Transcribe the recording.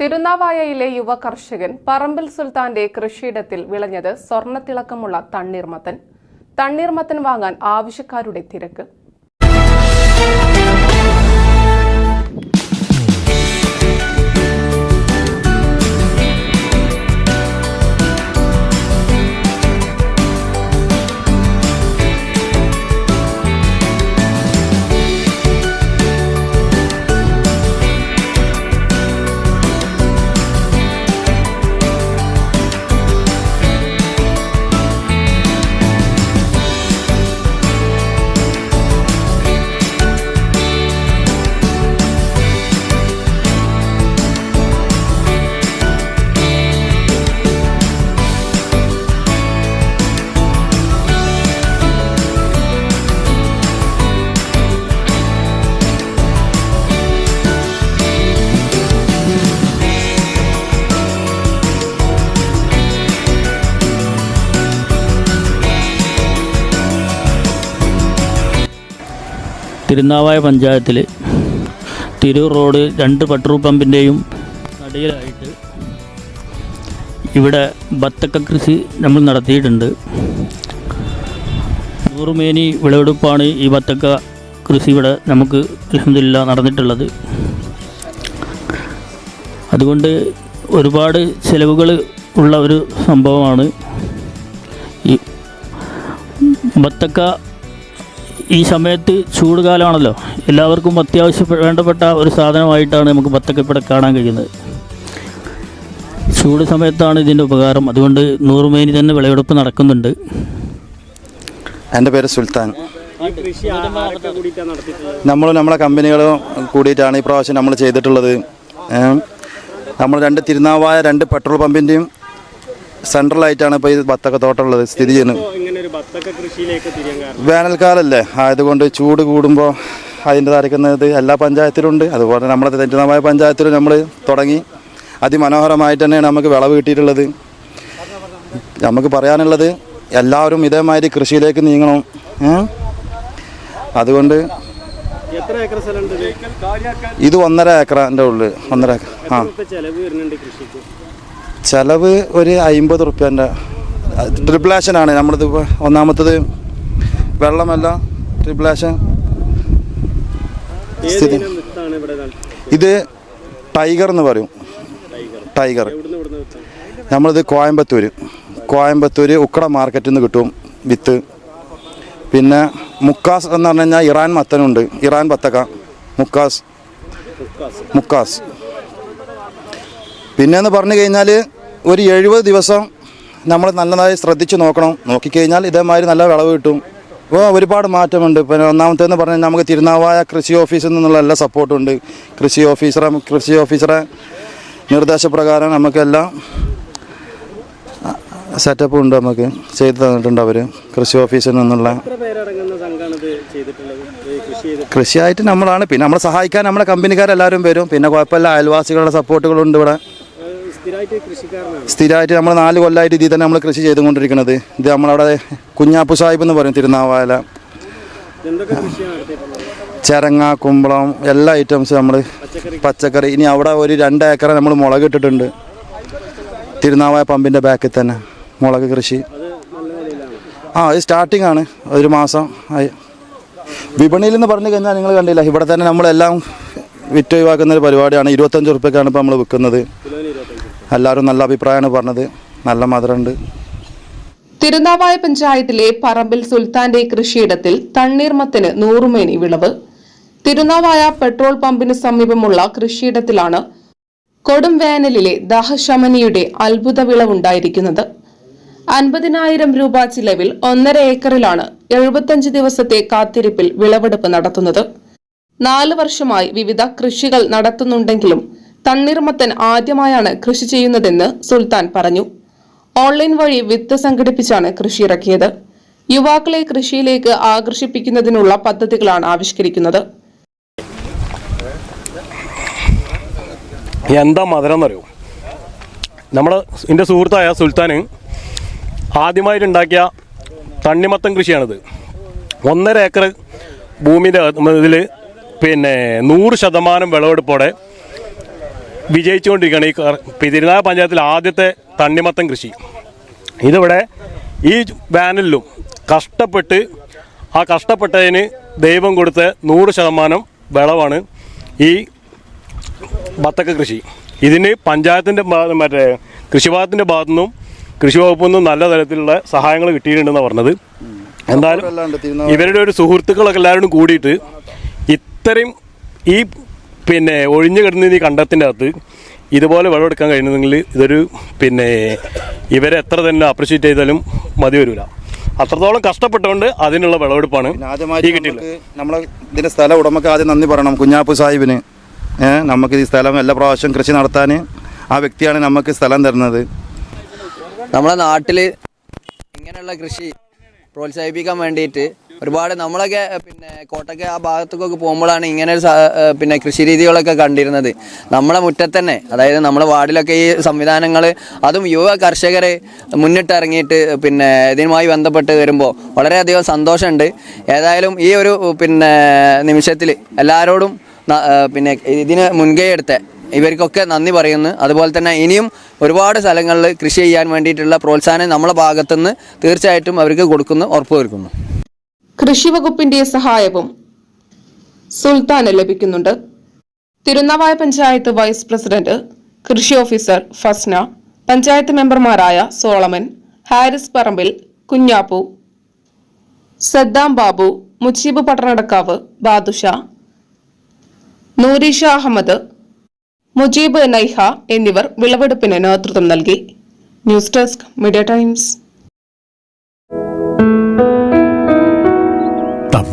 തിരുനാവായയിലെ യുവ കർഷകൻ പറമ്പിൽ സുൽത്താന്റെ കൃഷിയിടത്തിൽ വിളഞ്ഞത് സ്വർണത്തിളക്കമുള്ള തണ്ണീർമത്തൻ. തണ്ണീർമത്തൻ വാങ്ങാൻ ആവശ്യക്കാരുടെ തിരക്ക്. തിരുനാവായ പഞ്ചായത്തിൽ തിരൂർ റോഡ് രണ്ട് പെട്രോൾ പമ്പിന്റെയും നടുവിലായിട്ട് ഇവിടെ ബത്തക്ക കൃഷി നമ്മൾ നടത്തിയിട്ടുണ്ട്. നൂറുമേനി വിളവെടുപ്പാണ് ഈ ബത്തക്ക കൃഷി ഇവിടെ നമുക്ക് അലഹമില്ല നടന്നിട്ടുള്ളത്. അതുകൊണ്ട് ഒരുപാട് ചിലവുകൾ ഉള്ള ഒരു സംഭവമാണ് ഈ ബത്തക്ക ഈ സമയത്ത് ചൂട് കാലമാണല്ലോ എല്ലാവർക്കും അത്യാവശ്യം വേണ്ടപ്പെട്ട ഒരു സാധനമായിട്ടാണ് നമുക്ക് പത്തക്കപ്പിട കാണാൻ കഴിയുന്നത്. ചൂട് സമയത്താണ് ഇതിന്റെ ഉപകാരം. അതുകൊണ്ട് നൂറുമേനി തന്നെ വിളവെടുപ്പ് നടക്കുന്നുണ്ട്. എന്റെ പേര് സുൽത്താൻ. നമ്മൾ നമ്മളെ കമ്പനികളും കൂടിയിട്ടാണ് ഈ പ്രാവശ്യം നമ്മൾ ചെയ്തിട്ടുള്ളത്. നമ്മൾ രണ്ട് തിരുനാവായ രണ്ട് പെട്രോൾ പമ്പിന്റെയും സെൻട്രലായിട്ടാണ് ഇപ്പോൾ ഈ വത്തക്ക തോട്ടമുള്ളത് സ്ഥിതി ചെയ്യുന്നത്. ബത്തക്ക കൃഷിയിലേക്ക് തിരിയാൻ കാരണം? വേനൽക്കാലല്ലേ. ആയതുകൊണ്ട് ചൂട് കൂടുമ്പോൾ അതിന്റെ തരക്കുന്നത് എല്ലാ പഞ്ചായത്തിലുണ്ട് അതുപോലെ നമ്മുടെ തെറ്റിതമായ പഞ്ചായത്തിലും നമ്മൾ തുടങ്ങി. അതിമനോഹരമായിട്ട് തന്നെയാണ് നമുക്ക് വിളവ് കിട്ടിയിട്ടുള്ളത്. നമുക്ക് പറയാനുള്ളത് എല്ലാവരും ഇതേമാതിരി കൃഷിയിലേക്ക് നീങ്ങണം. അതുകൊണ്ട് ഇത്? ഒന്നര ഏക്കറിന്റെ ഉള്ളിൽ ഒന്നര ഏക്കർ. ആ. ചെലവ് ഒരു അമ്പത് റുപ്യന്റെ ട്രിപ്പിളേഷനാണ് നമ്മളിത് ഇപ്പോൾ ഒന്നാമത്തത്. വെള്ളമല്ല ട്രിപ്പിൾ ആഷൻ സ്ഥിതി. ഇത് ടൈഗർ എന്ന് പറയും. ടൈഗർ. നമ്മളിത് കോയമ്പത്തൂർ കോയമ്പത്തൂർ ഉക്കട മാർക്കറ്റിൽ നിന്ന് കിട്ടും വിത്ത്. പിന്നെ മുക്കാസ് എന്ന് പറഞ്ഞു കഴിഞ്ഞാൽ ഇറാൻ മത്തനുണ്ട്. ഇറാൻ പത്തക്ക മുക്കാസ്. മുക്കാസ്. പിന്നെന്ന് പറഞ്ഞു കഴിഞ്ഞാൽ ഒരു എഴുപത് ദിവസം നമ്മൾ നല്ലതായി ശ്രദ്ധിച്ച് നോക്കണം. നോക്കിക്കഴിഞ്ഞാൽ ഇതേമാതിരി നല്ല വിളവ് കിട്ടും. ഇപ്പോൾ ഒരുപാട് മാറ്റമുണ്ട്. പിന്നെ ഒന്നാമത്തേന്ന് പറഞ്ഞാൽ നമുക്ക് തിരുനാവായ കൃഷി ഓഫീസിൽ നിന്നുള്ള എല്ലാ സപ്പോർട്ടും ഉണ്ട് കൃഷി ഓഫീസറെ കൃഷി ഓഫീസറെ നിർദ്ദേശപ്രകാരം നമുക്കെല്ലാം സെറ്റപ്പ് ഉണ്ട് നമുക്ക്. ചെയ്തു തന്നിട്ടുണ്ട് അവർ കൃഷി ഓഫീസിൽ നിന്നുള്ള കൃഷിയായിട്ട് നമ്മളാണ്. പിന്നെ നമ്മളെ സഹായിക്കാൻ നമ്മുടെ കമ്പനിക്കാരെല്ലാവരും വരും. പിന്നെ കുഴപ്പമില്ല. അയൽവാസികളുടെ സപ്പോർട്ടുകളുണ്ട് ഇവിടെ. സ്ഥിരമായിട്ട് നമ്മൾ നാല് കൊല്ലമായിട്ട് ഇതിൽ തന്നെ നമ്മൾ കൃഷി ചെയ്തുകൊണ്ടിരിക്കുന്നത്. ഇത് നമ്മളവിടെ കുഞ്ഞാപ്പു സാഹിബ് എന്ന് പറയും തിരുനാവാല. നടത്തിയിട്ടുള്ളത് ചരങ്ങ കുമ്പളം എല്ലാ ഐറ്റംസ് നമ്മൾ പച്ചക്കറി. ഇനി അവിടെ ഒരു രണ്ട് ഏക്കർ നമ്മൾ മുളക് ഇട്ടിട്ടുണ്ട്. തിരുനാവായ പമ്പിന്റെ ബാക്കിൽ തന്നെ മുളക് കൃഷി. ആ ഇത് സ്റ്റാർട്ടിംഗ് ആണ്. ഒരു മാസം ആയി. വിപണിയിൽ എന്ന് പറഞ്ഞു കഴിഞ്ഞാൽ നിങ്ങൾ കണ്ടില്ല. ഇവിടെ തന്നെ നമ്മളെല്ലാം വിറ്റൊഴിവാക്കുന്ന ഒരു പരിപാടിയാണ്. ഇരുപത്തഞ്ച് ഉറുപ്പ്യക്കാണ് ഇപ്പോൾ നമ്മൾ വിൽക്കുന്നത്. എല്ലാവരും നല്ല അഭിപ്രായമാണ് പറഞ്ഞത്. നല്ല മധുരമുണ്ട്. തിരുനാവായ പഞ്ചായത്തിലെ പറമ്പിൽ സുൽത്താന്റെ കൃഷിയിടത്തിൽ തണ്ണീർമത്തിന് നൂറുമേനി വിളവ്. തിരുനാവായ പെട്രോൾ പമ്പിന് സമീപമുള്ള കൃഷിയിടത്തിലാണ് കൊടും വേനലിലെ ദാഹശമനിയുടെ അത്ഭുത വിളവുണ്ടായിരിക്കുന്നത്. അൻപതിനായിരം രൂപ ചിലവിൽ ഒന്നര ഏക്കറിലാണ് എഴുപത്തഞ്ച് ദിവസത്തെ കാത്തിരിപ്പിൽ വിളവെടുപ്പ് നടത്തുന്നത്. നാല് വർഷമായി വിവിധ കൃഷികൾ നടത്തുന്നുണ്ടെങ്കിലും തണ്ണീർമത്തൻ ആദ്യമായാണ് കൃഷി ചെയ്യുന്നതെന്ന് സുൽത്താൻ പറഞ്ഞു. ഓൺലൈൻ വഴി വിത്ത് സംഘടിപ്പിച്ചാണ് കൃഷി ഇറക്കിയത്. യുവാക്കളെ കൃഷിയിലേക്ക് ആകർഷിപ്പിക്കുന്നതിനുള്ള പദ്ധതികളാണ് ആവിഷ്കരിക്കുന്നത്. എന്താ മധുരം എന്നറിയോ? നമ്മുടെ എന്റെ സുഹൃത്തായ സുൽത്താന് ആദ്യമായിട്ടുണ്ടാക്കിയ തണ്ണിമത്തം കൃഷിയാണിത്. ഒന്നര ഏക്കർ ഭൂമിയിലെ ഇതിൽ പിന്നെ നൂറ് ശതമാനം വിളവെടുപ്പോടെ വിജയിച്ചുകൊണ്ടിരിക്കുകയാണ് ഈ തിരുനാഗ പഞ്ചായത്തിലെ ആദ്യത്തെ തണ്ണിമത്തൻ കൃഷി. ഇതിവിടെ ഈ വേനലിലും കഷ്ടപ്പെട്ട് ആ കഷ്ടപ്പെട്ടതിന് ദൈവം കൊടുത്ത നൂറ് ശതമാനം വിളവാണ് ഈ ബത്തക്ക കൃഷി. ഇതിന് പഞ്ചായത്തിന്റെ മറ്റേ കൃഷിഭാഗത്തിന്റെ ഭാഗത്തു നിന്നും കൃഷി വകുപ്പിൽ നിന്നും നല്ല തരത്തിലുള്ള സഹായങ്ങൾ കിട്ടിയിട്ടുണ്ടെന്നാണ് പറഞ്ഞത്. എന്തായാലും ഇവരുടെ ഒരു സുഹൃത്തുക്കളൊക്കെ എല്ലാവരും കൂടിയിട്ട് ഇത്രയും ഈ പിന്നെ ഒഴിഞ്ഞു കിടന്ന ഈ കണ്ടത്തിന്റെ അകത്ത് ഇതുപോലെ വിളവെടുക്കാൻ കഴിയുന്നെങ്കിൽ ഇതൊരു പിന്നെ ഇവരെ എത്ര തന്നെ അപ്രിഷ്യേറ്റ് ചെയ്താലും മതി വരില്ല. അത്രത്തോളം കഷ്ടപ്പെട്ടുകൊണ്ട് അതിനുള്ള വിളവെടുപ്പാണ് നമ്മളെ ഇതിന്റെ സ്ഥലം ഉടമക്ക് ആദ്യം നന്ദി പറയണം കുഞ്ഞാപ്പു സാഹിബിന്. നമുക്ക് ഈ സ്ഥലം എല്ലാ പ്രാവശ്യം കൃഷി നടത്താൻ ആ വ്യക്തിയാണ് നമുക്ക് സ്ഥലം തരുന്നത്. നമ്മളെ നാട്ടിൽ ഇങ്ങനെയുള്ള കൃഷി പ്രോത്സാഹിപ്പിക്കാൻ വേണ്ടിയിട്ട് ഒരുപാട് നമ്മളൊക്കെ പിന്നെ കോട്ടയ്ക്ക് ആ ഭാഗത്തേക്കൊക്കെ പോകുമ്പോഴാണ് ഇങ്ങനെ ഒരു പിന്നെ കൃഷി രീതികളൊക്കെ കണ്ടിരുന്നത്. നമ്മളെ മുറ്റത്ത് തന്നെ അതായത് നമ്മളെ വാർഡിലൊക്കെ ഈ സംവിധാനങ്ങൾ അതും യുവ കർഷകരെ മുന്നിട്ടിറങ്ങിയിട്ട് പിന്നെ ഇതിനുമായി ബന്ധപ്പെട്ട് വരുമ്പോൾ വളരെയധികം സന്തോഷമുണ്ട്. ഏതായാലും ഈ ഒരു പിന്നെ നിമിഷത്തിൽ എല്ലാവരോടും പിന്നെ ഇതിന് മുൻകൈ എടുത്ത ഇവർക്കൊക്കെ നന്ദി പറയുന്നു. അതുപോലെ തന്നെ ഇനിയും ഒരുപാട് സ്ഥലങ്ങളിൽ കൃഷി ചെയ്യാൻ വേണ്ടിയിട്ടുള്ള പ്രോത്സാഹനം നമ്മളെ ഭാഗത്തുനിന്ന് തീർച്ചയായിട്ടും അവർക്ക് കൊടുക്കുന്നു ഉറപ്പുവരുത്തുന്നു. കൃഷി വകുപ്പിന്റെ സഹായവും സുൽത്താന് ലഭിക്കുന്നുണ്ട്. തിരുനാവായ പഞ്ചായത്ത് വൈസ് പ്രസിഡന്റ് കൃഷി ഓഫീസർ ഫസ്ന പഞ്ചായത്ത് മെമ്പർമാരായ സോളമൻ ഹാരിസ് പറമ്പിൽ കുഞ്ഞാപ്പു സദ്ദാം ബാബു മുജീബ് പട്ടണടക്കാവ് ബാദുഷ നൂരിഷ അഹമ്മദ് മുജീബ് നൈഹ എന്നിവർ വിളവെടുപ്പിന് നേതൃത്വം നൽകി. News desk media times.